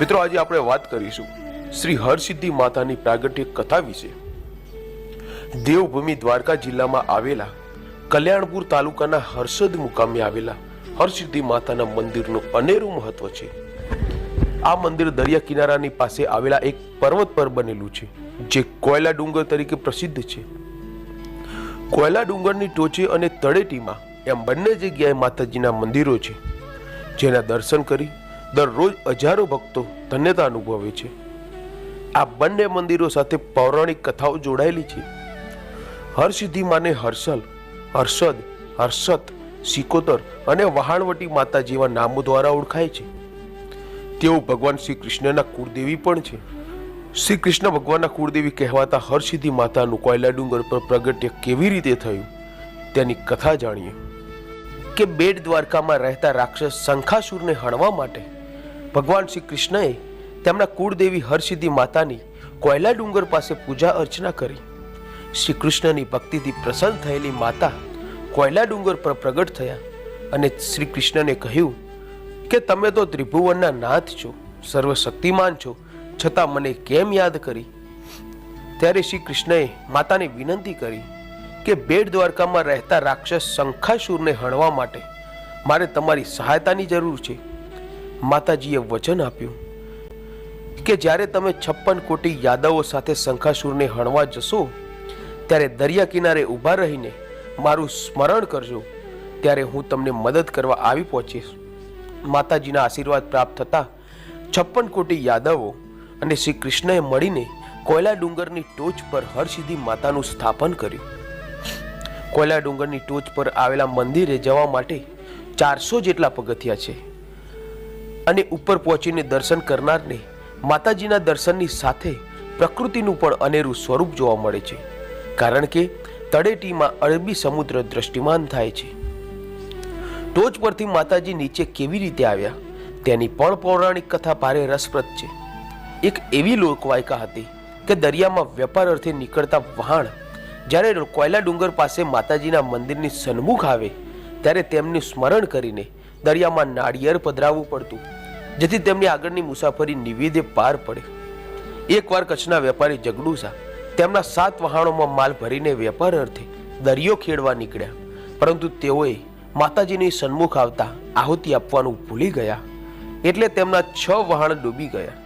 મિત્રો, આજે આપણે વાત કરીશું શ્રી હરસિદ્ધિ માતાની પ્રાગટ્ય કથા વિશે. દેવભૂમિ દ્વારકા જિલ્લામાં આવેલા કલ્યાણપુર તાલુકાના હર્ષદ મુકામે આવેલા હરસિદ્ધિ માતાના મંદિરનું અનેરું મહત્વ છે. આ મંદિર દરિયા કિનારાની પાસે આવેલા એક પર્વત પર બનેલું છે, જે કોયલા ડુંગર તરીકે પ્રસિદ્ધ છે. કોયલા ડુંગરની ટોચે અને તળેટીમાં એમ બંને જગ્યાએ માતાજીના મંદિરો છે, જેના દર્શન કરી દરરોજ હજારો ભક્તો ધન્યતા અનુભવે છે. આ બંને મંદિરો સાથે પૌરાણિક કથાઓ જોડાયેલી છે. હરસિદ્ધિ માને હર્ષલ, હર્ષદ, હર્ષત, સિકોતર અને વહાણવટી માતા જેવા નામો દ્વારા ઓળખાય છે. તેઓ ભગવાન શ્રી કૃષ્ણના કુળદેવી પણ છે. શ્રી કૃષ્ણ ભગવાનના કુળદેવી કહેવાતા હરસિદ્ધિ માતાનું કોયલા ડુંગર પર પ્રગટ્ય કેવી રીતે થયું? તેની કથા જાણીએ. કે બેટ દ્વારકામાં રહેતા રાક્ષસ શંખાસુરને હણવા માટે ભગવાન શ્રી કૃષ્ણએ તેમના કુળદેવી હરસિદ્ધિ માતાની કોયલા ડુંગર પાસે પૂજા અર્ચના કરી. શ્રી કૃષ્ણની ભક્તિથી પ્રસન્ન થયેલી માતા કોયલા ડુંગર પર પ્રગટ થયા અને શ્રી કૃષ્ણને કહ્યું કે તમે તો ત્રિભુવનના નાથ છો, સર્વશક્તિમાન છો, છતાં મને કેમ યાદ કરી? ત્યારે શ્રી કૃષ્ણએ માતાને વિનંતી કરી કે બેટ દ્વારકામાં રહેતા રાક્ષસ શંખાસુરને હણવા માટે મારે તમારી સહાયતાની જરૂર છે. માતાજીએ વચન આપ્યું કે જ્યારે તમે છપ્પન કોટી યાદવો સાથે શંખાસુરને હણવા જશો, ત્યારે દરિયા કિનારે ઊભા રહીને મારું સ્મરણ કરજો, ત્યારે હું તમને મદદ કરવા આવી પહોંચીશ. માતાજીના આશીર્વાદ પ્રાપ્ત થતા છપ્પન કોટી યાદવો અને શ્રી કૃષ્ણએ મળીને કોયલા ડુંગરની ટોચ પર હરસિદ્ધિ માતાનું સ્થાપન કર્યું. કોયલા ડુંગરની ટોચ પર આવેલા મંદિરે જવા માટે ચારસો જેટલા પગથિયા છે. અને ઉપર પહોંચીને દર્શન કરનારને માતાજીના દર્શનની સાથે પ્રકૃતિનું પણ અનેરું સ્વરૂપ જોવા મળે છે. કારણ કે તળેટીમાં અરબી સમુદ્ર દ્રષ્ટિમાન થાય છે. ટોચ પરથી માતાજી નીચે કેવી રીતે આવ્યા? તેની પણ પૌરાણિક કથા ભારે રસપ્રદ છે. એક એવી લોકવાયકા હતી કે દરિયામાં વેપાર અર્થે નીકળતા વહાણ જ્યારે કોયલા ડુંગર પાસે માતાજીના મંદિરની સન્મુખ આવે, ત્યારે તેમનું સ્મરણ કરીને દરિયામાં નાળિયેર પધરાવવું પડતું. જેથી તેમની આગળની મુસાફરી નિવેદે પાર પડે. એકવાર કચ્છના વેપારી જગડુસા તેમના સાત વહાણોમાં માલ ભરીને વેપાર અર્થે દરિયો ખેડવા નીકળ્યા. પરંતુ તેઓએ માતાજીની સન્મુખ આવતા આહુતિ આપવાનું ભૂલી ગયા. એટલે તેમના છ વહાણ ડૂબી ગયા.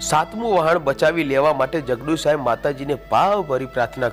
સાતમું વહાણ બચાવી લેવા માટે જગડુસાએ માતાજીને ભાવભરી પ્રાર્થના